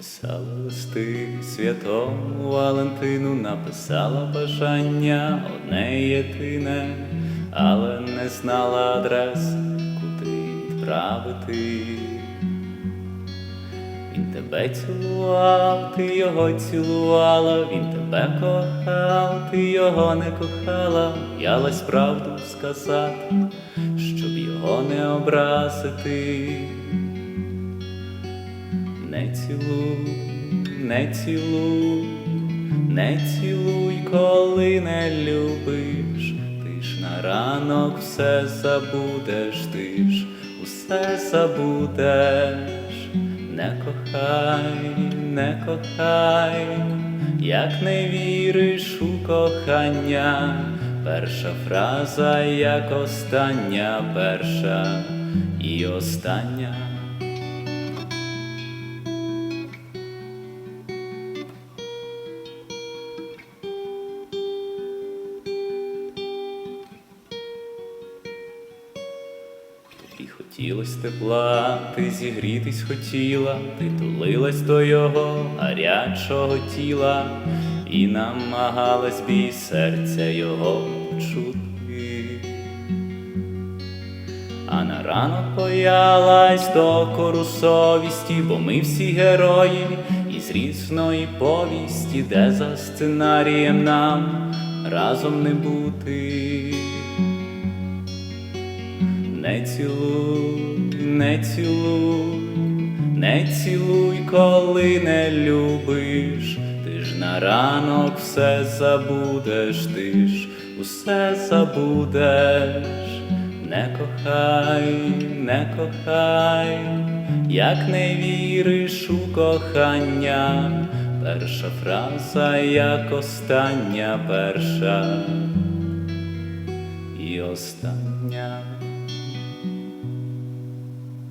Писала листи святому Валентину, написала бажання одне єдине, але не знала адрес, куди відправити. Він тебе цілував, ти його цілувала, він тебе кохав, ти його не кохала, ялась правду сказати, щоб його не образити. Не цілуй, не цілуй, не цілуй, коли не любиш. Ти ж на ранок все забудеш, ти ж усе забудеш. Не кохай, не кохай, як не віриш у кохання. Перша фраза, як остання, перша і остання. Тобі хотілось тепла, ти зігрітись хотіла, ти тулилась до його гарячого тіла і намагалась бій серця його чути. А на ранок боялась докору совісті, бо ми всі герої із різної повісті, де за сценарієм нам разом не бути. Не цілуй, не цілуй, не цілуй, коли не любиш. Ти ж на ранок все забудеш, ти ж усе забудеш. Не кохай, не кохай, як не віриш у кохання. Перша фраза, як остання, перша і остання.